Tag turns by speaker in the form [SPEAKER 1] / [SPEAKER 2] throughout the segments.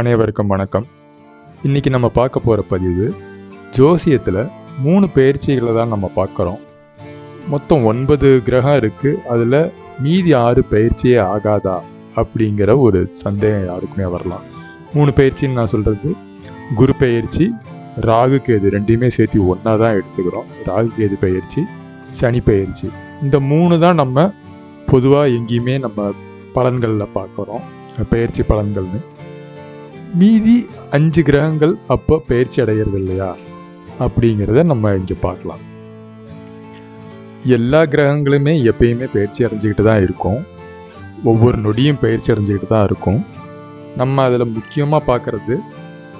[SPEAKER 1] அனைவருக்கும் வணக்கம். இன்னைக்கு நம்ம பார்க்க போகிற பதிவு ஜோசியத்தில் மூணு பயிற்சிகளை தான் நம்ம பார்க்குறோம். மொத்தம் ஒன்பது கிரகம் இருக்குது அதில் மீதி ஆறு பயிற்சியே ஆகாதா அப்படிங்கிற ஒரு சந்தேகம் யாருக்குமே வரலாம். மூணு பயிற்சின்னு நான் சொல்கிறது குரு பயிற்சி ராகு கேது ரெண்டையுமே சேர்த்து ஒன்றா தான் எடுத்துக்கிறோம். ராகு கேது பயிற்சி சனி பயிற்சி. இந்த மூணு தான் நம்ம பொதுவாக எங்கேயுமே நம்ம பலன்களில் பார்க்குறோம். பயிற்சி பலன்கள்னு. மீதி அஞ்சு கிரகங்கள் அப்போ பயிற்சி அடைகிறது இல்லையா? அப்படிங்கிறத நம்ம இங்கே பார்க்கலாம். எல்லா கிரகங்களுமே எப்பயுமே பயிற்சி அடைஞ்சிக்கிட்டு தான் இருக்கும். ஒவ்வொரு நொடியும் பயிற்சி அடைஞ்சிக்கிட்டு தான் இருக்கும். நம்ம அதில் முக்கியமாக பார்க்குறது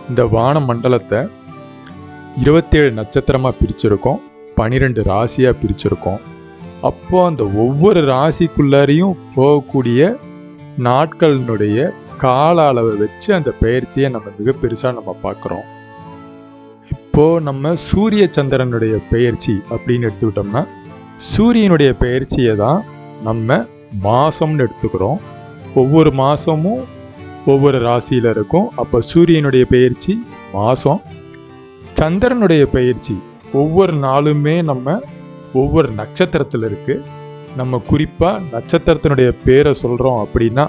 [SPEAKER 1] இந்த வான மண்டலத்தை இருபத்தேழு நட்சத்திரமாக பிரிச்சிருக்கோம் பனிரெண்டு ராசியாக பிரிச்சிருக்கோம். அப்போது அந்த ஒவ்வொரு ராசிக்குள்ளாரையும் போகக்கூடிய நாட்களினுடைய கால அளவை வச்சு அந்த பயிற்சியை நம்ம மிக பெருசாக நம்ம பார்க்குறோம். இப்போ நம்ம சூரிய சந்திரனுடைய பெயர்ச்சி அப்படின்னு எடுத்துக்கிட்டோம்னா சூரியனுடைய பெயர்ச்சியை தான் நம்ம மாசம்னு எடுத்துக்கிறோம். ஒவ்வொரு மாதமும் ஒவ்வொரு ராசியில் இருக்கும். அப்போ சூரியனுடைய பயிற்சி மாசம். சந்திரனுடைய பயிற்சி ஒவ்வொரு நாளுமே நம்ம ஒவ்வொரு நட்சத்திரத்தில் இருக்குது நம்ம குறிப்பாக நட்சத்திரத்தினுடைய பேரை சொல்கிறோம் அப்படின்னா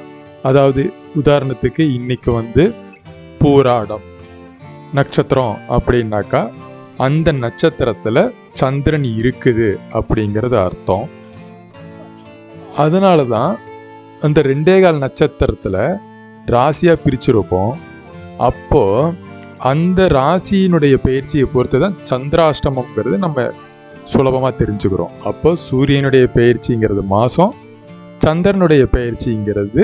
[SPEAKER 1] அதாவது உதாரணத்துக்கு இன்னைக்கு வந்து பூராடம் நட்சத்திரம் அப்படின்னாக்கா அந்த நட்சத்திரத்தில் சந்திரன் இருக்குது அப்படிங்கிறது அர்த்தம். அதனால தான் அந்த ரெண்டே கால் நட்சத்திரத்தில் ராசியாக பிரிச்சிருப்போம். அப்போ அந்த ராசியினுடைய பயிற்சியை பொறுத்து தான் சந்திராஷ்டமங்கிறது நம்ம சுலபமாக தெரிஞ்சுக்கிறோம். அப்போ சூரியனுடைய பயிற்சிங்கிறது மாதம் சந்திரனுடைய பயிற்சிங்கிறது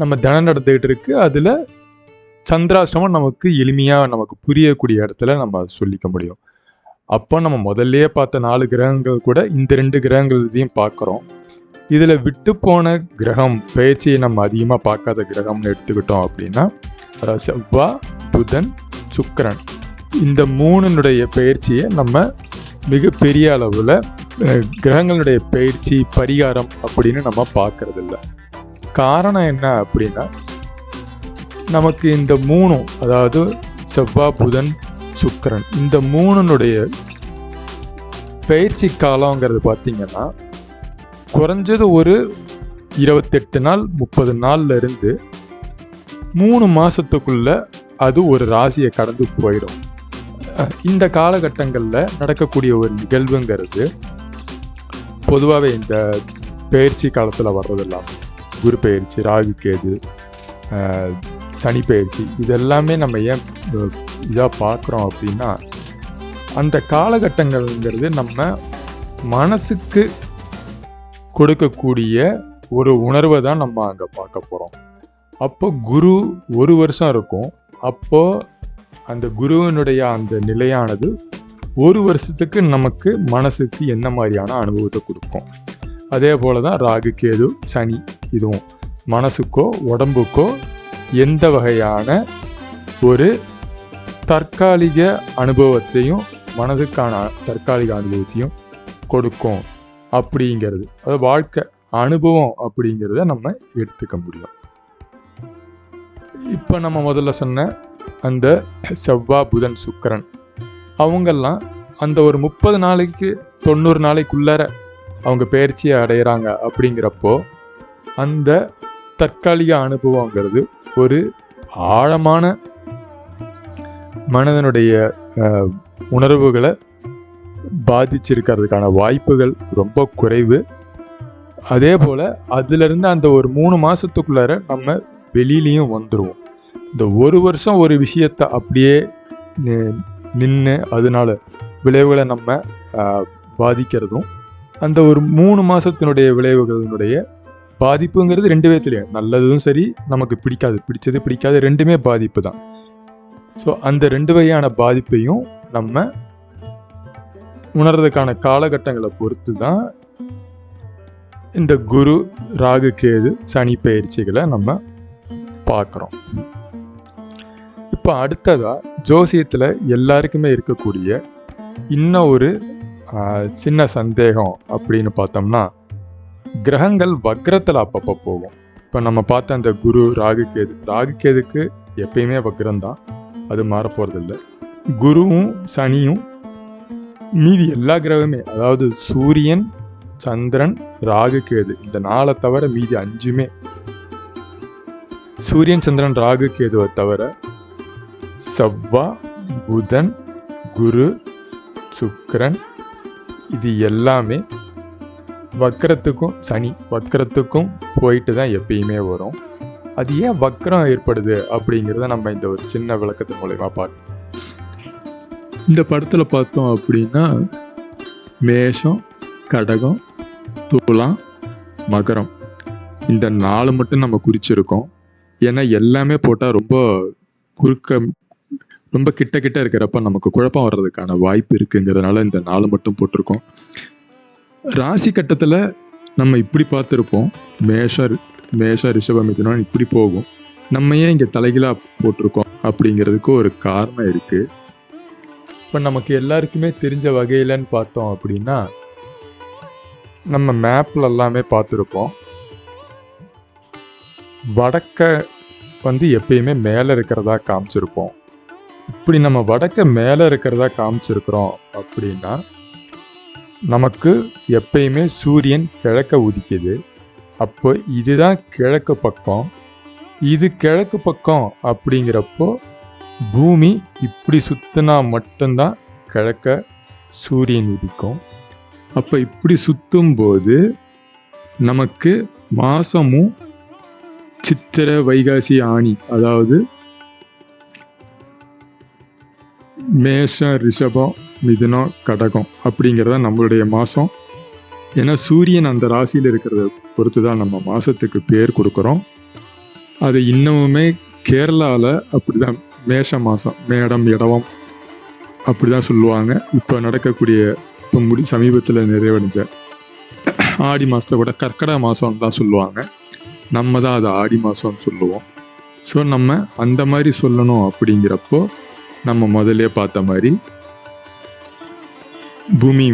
[SPEAKER 1] நம்ம தினம் நடந்துகிட்டு இருக்கு. அதில் சந்திராஷ்டமம் நமக்கு எளிமையாக நமக்கு புரியக்கூடிய இடத்துல நம்ம சொல்லிக்க முடியும். அப்போ நம்ம முதல்லையே பார்த்த நாலு கிரகங்கள் கூட இந்த ரெண்டு கிரகங்களையும் பார்க்குறோம். இதில் விட்டு போன கிரகம் பயிற்சியை நம்ம அதிகமாக பார்க்காத கிரகம்னு எடுத்துக்கிட்டோம் அப்படின்னா செவ்வா புதன் சுக்கரன். இந்த மூணுனுடைய பயிற்சியை நம்ம மிகப்பெரிய அளவில் கிரகங்களுடைய பயிற்சி பரிகாரம் அப்படின்னு நம்ம பார்க்கறது காரணம் என்ன அப்படின்னா நமக்கு இந்த மூணும் அதாவது செவ்வா புதன் சுக்கிரன் இந்த மூணுனுடைய பயிற்சி காலங்கிறது பார்த்திங்கன்னா குறைஞ்சது ஒரு இருபத்தெட்டு நாள் முப்பது நாள்ல இருந்து மூணு மாதத்துக்குள்ளே அது ஒரு ராசியை கடந்து போயிடும். இந்த காலகட்டங்களில் நடக்கக்கூடிய ஒரு நிகழ்வுங்கிறது பொதுவாகவே இந்த பயிற்சி காலத்தில் வர்றதெல்லாம். குரு பயிற்சி ராகு கேது சனி பயிற்சி இதெல்லாமே நம்ம ஏன் இதாக பார்க்குறோம் அப்படின்னா அந்த காலகட்டங்கள்ங்கிறது நம்ம மனசுக்கு கொடுக்கக்கூடிய ஒரு உணர்வை தான் நம்ம அங்கே பார்க்க போகிறோம் அப்போ குரு ஒரு வருஷம் இருக்கும். அப்போ அந்த குருவினுடைய அந்த நிலையானது ஒரு வருஷத்துக்கு நமக்கு மனசுக்கு என்ன மாதிரியான அனுபவத்தை கொடுக்கும்? அதே போல தான் ராகு கேது சனி இதுவும். மனசுக்கோ உடம்புக்கோ எந்த வகையான ஒரு தற்காலிக அனுபவத்தையும் மனதுக்கான தற்காலிக அனுபவத்தையும் கொடுக்கும் அப்படிங்கிறது. அது வாழ்க்கை அனுபவம் அப்படிங்கிறத நம்ம எடுத்துக்க முடியும். இப்போ நம்ம முதல்ல சொன்ன அந்த செவ்வா புதன் சுக்கரன் அவங்கெல்லாம் அந்த ஒரு முப்பது நாளைக்கு தொண்ணூறு நாளைக்குள்ளார அவங்க பயிற்சியை அடையிறாங்க அப்படிங்கிறப்போ அந்த தற்காலிக அனுபவங்கிறது ஒரு ஆழமான மனதனுடைய உணர்வுகளை பாதிச்சிருக்கிறதுக்கான வாய்ப்புகள் ரொம்ப குறைவு. அதே போல் அதுலேருந்து அந்த ஒரு மூணு மாதத்துக்குள்ளார நம்ம வெளியிலையும் வந்துடுவோம் இந்த ஒரு வருஷம் ஒரு விஷயத்தை அப்படியே நின்று அதனால விளைவுகளை நம்ம பாதிக்கிறதும் அந்த ஒரு மூணு மாதத்தினுடைய விளைவுகளினுடைய பாதிப்புங்கிறது ரெண்டு விதத்துலையும் நல்லதும் சரி நமக்கு பிடிக்காது. பிடிச்சது பிடிக்காது ரெண்டுமே பாதிப்பு தான். ஸோ அந்த ரெண்டு வகையான பாதிப்பையும் நம்ம உணர்றதுக்கான காலகட்டங்களை பொறுத்து தான் இந்த குரு ராகு கேது சனி பயிற்சிகளை நம்ம பார்க்குறோம். இப்போ அடுத்ததாக ஜோசியத்தில் எல்லாருக்குமே இருக்கக்கூடிய இன்னும் ஒரு சின்ன சந்தேகம் அப்படின்னு பார்த்தோம்னா கிரகங்கள் வக்ரத்தில் அப்பப்போ போகும். இப்போ நம்ம பார்த்த அந்த குரு ராகுகேது ராகுகேதுக்கு எப்பயுமே வக்ரம்தான் அது மாறப்போகிறதில்ல குருவும் சனியும் மீதி எல்லா கிரகமே அதாவது சூரியன் சந்திரன் ராகுகேது இந்த நாளை தவிர மீதி அஞ்சுமே. சூரியன் சந்திரன் ராகு கேதுவை தவிர செவ்வா புதன் குரு சுக்கரன் இது எல்லாமே வக்கரத்துக்கும் சனி வக்கரத்துக்கும் போயிட்டு தான் எப்பயுமே வரும். அது ஏன் வக்கரம் ஏற்படுது அப்படிங்கிறத நம்ம இந்த ஒரு சின்ன விளக்கத்தின் மூலயமா பார்க்கணும் இந்த படத்தில் பார்த்தோம் அப்படின்னா மேஷம் கடகம் துலாம் மகரம். இந்த நாலு மட்டும் நம்ம குறிச்சிருக்கோம். ஏன்னா எல்லாமே போட்டால் ரொம்ப குறுக்க ரொம்ப கிட்ட கிட்ட இருக்கிறப்ப நமக்கு குழப்பம் வர்றதுக்கான வாய்ப்பு இருக்குங்கிறதுனால இந்த நாலு மட்டும் போட்டிருக்கோம். ராசி கட்டத்தில் நம்ம இப்படி பார்த்துருப்போம். மேஷ மேஷ ரிஷப மிதுனம் இப்படி போகும். நம்ம ஏன் இங்கே தலைகீழாக போட்டிருக்கோம் அப்படிங்கிறதுக்கு ஒரு காரணம் இருக்குது இப்போ நமக்கு எல்லாருக்குமே தெரிஞ்ச வகையிலன்னு பார்த்தோம் அப்படின்னா நம்ம மேப்பில் எல்லாமே பார்த்துருப்போம். வடக்க வந்து எப்பயுமே மேலே இருக்கிறதா காமிச்சிருப்போம். இப்படி நம்ம வடக்க மேலே இருக்கிறதா காமிச்சிருக்கிறோம் அப்படின்னா நமக்கு எப்பயுமே சூரியன் கிழக்க உதிக்குது. அப்போ இதுதான் கிழக்கு பக்கம். இது கிழக்கு பக்கம் அப்படிங்கிறப்போ பூமி இப்படி சுத்தினா மட்டும்தான் கிழக்க சூரியன் உதிக்கும். அப்போ இப்படி சுற்றும்போது நமக்கு மாதமும் சித்திரை வைகாசி ஆணி அதாவது மேஷம் ரிஷபம் மிதுனம் கடகம் அப்படிங்கிறத நம்மளுடைய மாதம் ஏன்னா சூரியன் அந்த ராசியில் இருக்கிறத பொறுத்து தான் நம்ம மாதத்துக்கு பேர் கொடுக்குறோம். அது இன்னமுமே கேரளாவில் அப்படி தான் மேஷ மாதம் மேடம் இடவம் அப்படி தான் சொல்லுவாங்க. இப்போ நடக்கக்கூடிய இப்போ முடி சமீபத்தில் நிறைவடைஞ்ச ஆடி மாதத்தை கூட கற்கடா மாதம் தான் சொல்லுவாங்க. நம்ம தான் அதை ஆடி மாதம்னு சொல்லுவோம். ஸோ நம்ம அந்த மாதிரி சொல்லணும் அப்படிங்கிறப்போ நம்ம முதல்ல பார்த்த மாதிரி பூமி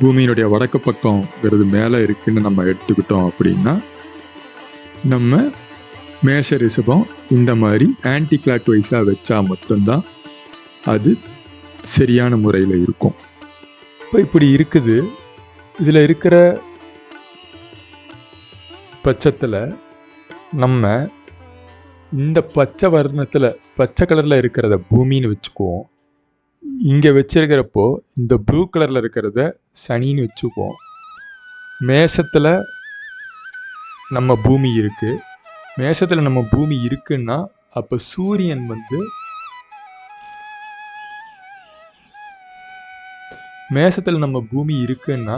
[SPEAKER 1] பூமியினுடைய வடக்கு பக்கம்ங்கிறது மேலே இருக்குன்னு நம்ம எடுத்துக்கிட்டோம் அப்படின்னா நம்ம மேஷ ரிஷபம் இந்த மாதிரி ஆன்டி கிளாக் வைஸாக வச்சா மட்டும்தான் அது சரியான முறையில் இருக்கும். இப்போ இப்படி இருக்குது. இதில் இருக்கிற பட்சத்தில் நம்ம இந்த பச்சை வர்ணத்தில் பச்சை கலரில் இருக்கிறத பூமின்னு வச்சுக்குவோம் இங்கே வச்சிருக்கிறப்போ இந்த ப்ளூ கலரில் இருக்கிறத சனின்னு வச்சுக்குவோம் மேஷத்தில் நம்ம பூமி இருக்குது மேஷத்தில் நம்ம பூமி இருக்குன்னா அப்போ சூரியன் வந்து மேஷத்தில் நம்ம பூமி இருக்குன்னா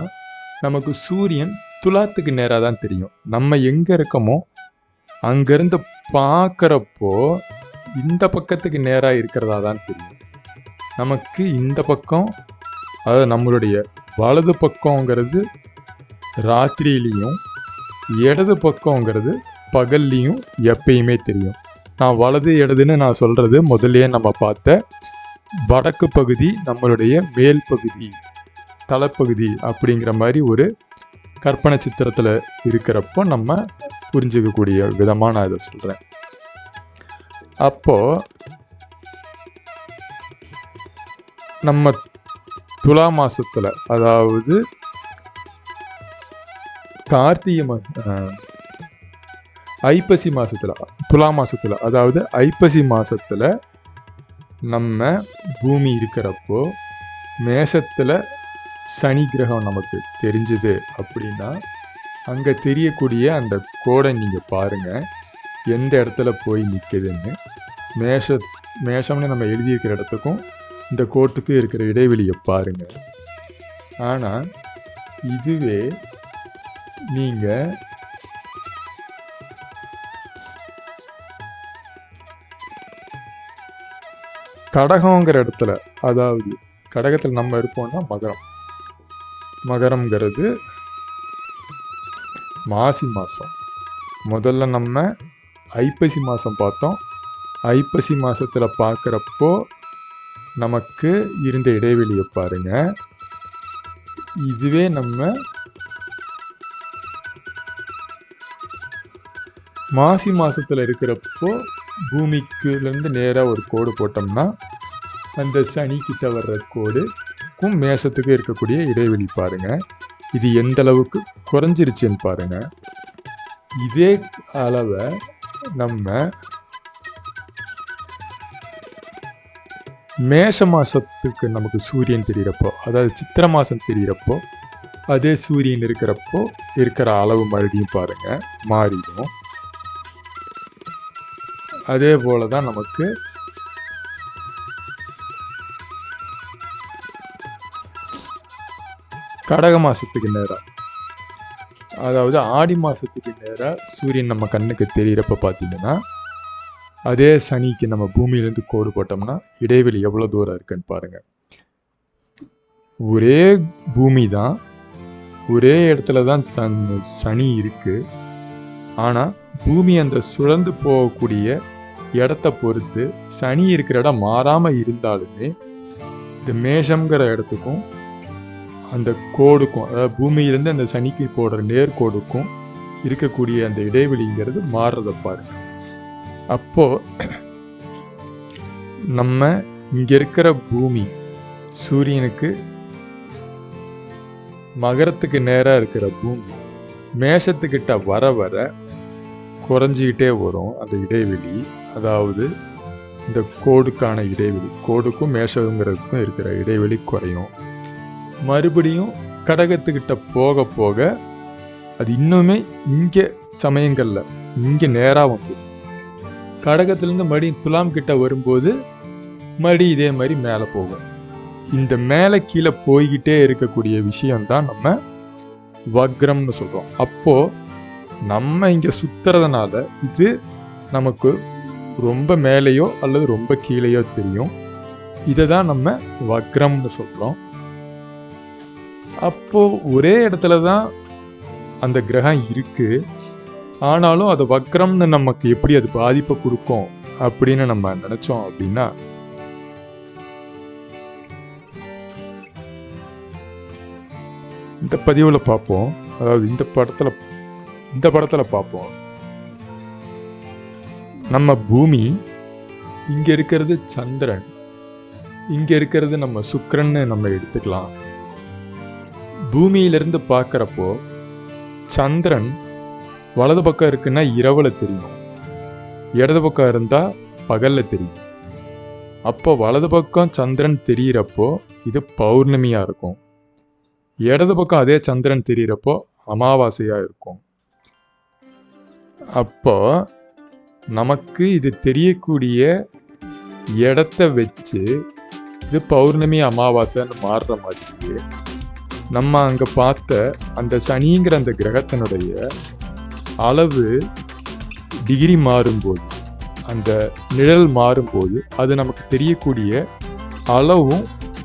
[SPEAKER 1] நமக்கு சூரியன் துலாத்துக்கு நேராக தான் தெரியும். நம்ம எங்கே இருக்கோமோ அங்கேருந்து பார்க்குறப்போ இந்த பக்கத்துக்கு நேராக இருக்கிறதா தான் தெரியும். நமக்கு இந்த பக்கம் அதாவது நம்மளுடைய வலது பக்கங்கிறது ராத்திரியிலையும் இடது பக்கங்கிறது பகல்லையும் எப்பயுமே தெரியும். நான் வலது இடதுன்னு நான் சொல்கிறது முதல்லையே நம்ம பார்த்த வடக்கு பகுதி நம்மளுடைய மேல் பகுதி தலைப்பகுதி அப்படிங்கிற மாதிரி ஒரு கற்பனை சித்திரத்தில் இருக்கிறப்போ நம்ம புரிஞ்சிக்கக்கூடிய விதமாக நான் இதை சொல்கிறேன் அப்போது நம்ம துலா மாசத்துல அதாவது கார்த்திகை மா ஐப்பசி மாசத்துல துலா மாசத்துல அதாவது ஐப்பசி மாசத்துல நம்ம பூமி இருக்கிறப்போ மேஷத்தில் சனி கிரகம் நமக்கு தெரிஞ்சுது அப்படின்னா அங்கே தெரியக்கூடிய அந்த கோடை நீங்கள் பாருங்கள் எந்த இடத்துல போய் நிற்குதுன்னு மேஷ மேஷம்னு நம்ம எழுதியிருக்கிற இடத்துக்கும் இந்த கோட்டுக்கு இருக்கிற இடைவெளியை பாருங்கள் ஆனால் இதுவே நீங்கள் கடகங்கிற இடத்துல அதாவது கடகத்தில் நம்ம இருப்போம்னா மகரம். மகரம்ங்கிறது மாசி மாதம் முதல்ல நம்ம ஐப்பசி மாதம் பார்த்தோம். ஐப்பசி மாதத்தில் பார்க்குறப்போ நமக்கு இருந்த இடைவெளியை பாருங்க. இதுவே நம்ம மாசி மாசத்துல இருக்கிறப்போ பூமிக்குலேருந்து நேராக ஒரு கோடு போட்டோம்னா அந்த சனி கிட்ட வர்ற கோடுக்கும் மேசத்துக்கும் இருக்கக்கூடிய இடைவெளி பாருங்க. இது எந்த அளவுக்கு குறைஞ்சிருச்சுன்னு பாருங்க. இதே அளவை நம்ம மேஷ மாசத்துக்கு நமக்கு சூரியன் தெரிகிறப்போ அதாவது சித்திரை மாதம் தெரிகிறப்போ அதே சூரியன் இருக்கிறப்போ இருக்கிற அளவு மறுபடியும் பாருங்க மாறிடும். அதே போல தான் நமக்கு கடக மாதத்துக்கு நேரம். அதாவது ஆடி மாதத்துக்கு நேராக சூரியன் நம்ம கண்ணுக்கு தெரிகிறப்ப பார்த்தீங்கன்னா அதே சனிக்கு நம்ம பூமியிலேருந்து கோடு போட்டோம்னா இடைவெளி எவ்வளோ தூரம் இருக்குன்னு பாருங்கள் ஒரே பூமி தான் ஒரே இடத்துல தான் தன் சனி இருக்குது ஆனால் பூமி அந்த சுழந்து போகக்கூடிய இடத்த பொறுத்து சனி இருக்கிற இடம் மாறாமல் இருந்தாலுமே இந்த மேஷங்கிற இடத்துக்கும் அந்த கோடுக்கும் அதாவது பூமியிலேருந்து அந்த சனிக்கு போடுற நேர்கோடுக்கும் இருக்கக்கூடிய அந்த இடைவெளிங்கிறது மாறுறத பாருங்க. அப்போ நம்ம இங்கே இருக்கிற பூமி சூரியனுக்கு மகரத்துக்கு நேராக இருக்கிற பூமி மேஷத்துக்கிட்ட வர வர குறைஞ்சிக்கிட்டே வரும் அந்த இடைவெளி. அதாவது இந்த கோடுக்கான இடைவெளி கோடுக்கும் மேஷங்கிறதுக்கும் இருக்கிற இடைவெளி குறையும். மறுபடியும் கடகத்துக்கிட்ட போக போக அது இன்னுமே இங்கே சமயங்களில் இங்கே நேராக வந்து. கடகத்துலேருந்து மறுபடியும் துலாம் கிட்ட வரும்போது மறுபடியும் இதே மாதிரி மேலே போகும். இந்த மேலே கீழே போய்கிட்டே இருக்கக்கூடிய விஷயம்தான் நம்ம வக்ரம்னு சொல்கிறோம் அப்போது நம்ம இங்கே சுற்றுறதுனால இது நமக்கு ரொம்ப மேலேயோ அல்லது ரொம்ப கீழேயோ தெரியும். இதை தான் நம்ம வக்ரம்னு சொல்கிறோம் அப்போ ஒரே இடத்துல தான் அந்த கிரகம் இருக்கு. ஆனாலும் அது வக்ரம்னு நமக்கு எப்படி அது பாதிப்பை கொடுக்கும் அப்படின்னு நம்ம நினைச்சோம் அப்படின்னா இந்த பதிவில் பார்ப்போம். அதாவது இந்த படத்தில் இந்த படத்தில் பார்ப்போம். நம்ம பூமி இங்கே இருக்கிறது சந்திரன் இங்கே இருக்கிறது நம்ம சுக்கிரன்னு நம்ம எடுத்துக்கலாம். பூமியிலிருந்து பார்க்குறப்போ சந்திரன் வலது பக்கம் இருக்குன்னா இரவில் தெரியும். இடது பக்கம் இருந்தால் பகலில் தெரியும். அப்போ வலது பக்கம் சந்திரன் தெரியிறப்போ இது பௌர்ணமியாக இருக்கும். இடது பக்கம் அதே சந்திரன் தெரியிறப்போ அமாவாசையாக இருக்கும். அப்போ நமக்கு இது தெரியக்கூடிய இடத்த வச்சு இது பௌர்ணமி அமாவாசைன்னு மாறுற மாதிரி நம்ம அங்கே பார்த்த அந்த சனிங்கிற அந்த கிரகத்தினுடைய அளவு டிகிரி மாறும்போது அந்த நிழல் மாறும்போது அது நமக்கு தெரியக்கூடிய அளவும்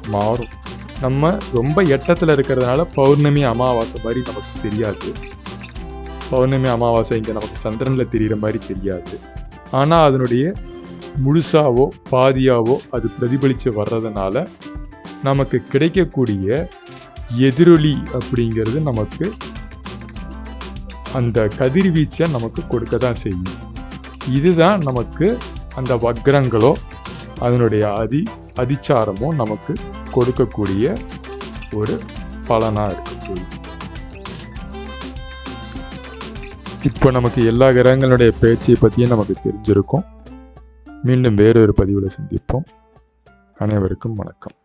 [SPEAKER 1] மாறும். நம்ம ரொம்ப எட்டத்தில் இருக்கிறதுனால பௌர்ணமி அமாவாசை மாதிரி நமக்கு தெரியாது. பௌர்ணமி அமாவாசை இங்கே நமக்கு சந்திரனில் தெரிகிற மாதிரி தெரியாது. ஆனால் அதனுடைய முழுசாவோ பாதியாவோ அது பிரதிபலித்து வர்றதுனால நமக்கு கிடைக்கக்கூடிய எதிரொலி அப்படிங்கிறது நமக்கு அந்த கதிர்வீச்சை நமக்கு கொடுக்க தான் செய்யும். இதுதான் நமக்கு அந்த வக்ரங்களோ அதனுடைய அதி அதிச்சாரமோ நமக்கு கொடுக்கக்கூடிய ஒரு பலனாக இருக்கக்கூடிய இப்போ நமக்கு எல்லா கிரகங்களுடைய பேச்சை பற்றியும் நமக்கு தெரிஞ்சிருக்கும். மீண்டும் வேறொரு பதிவில் சந்திப்போம். அனைவருக்கும் வணக்கம்.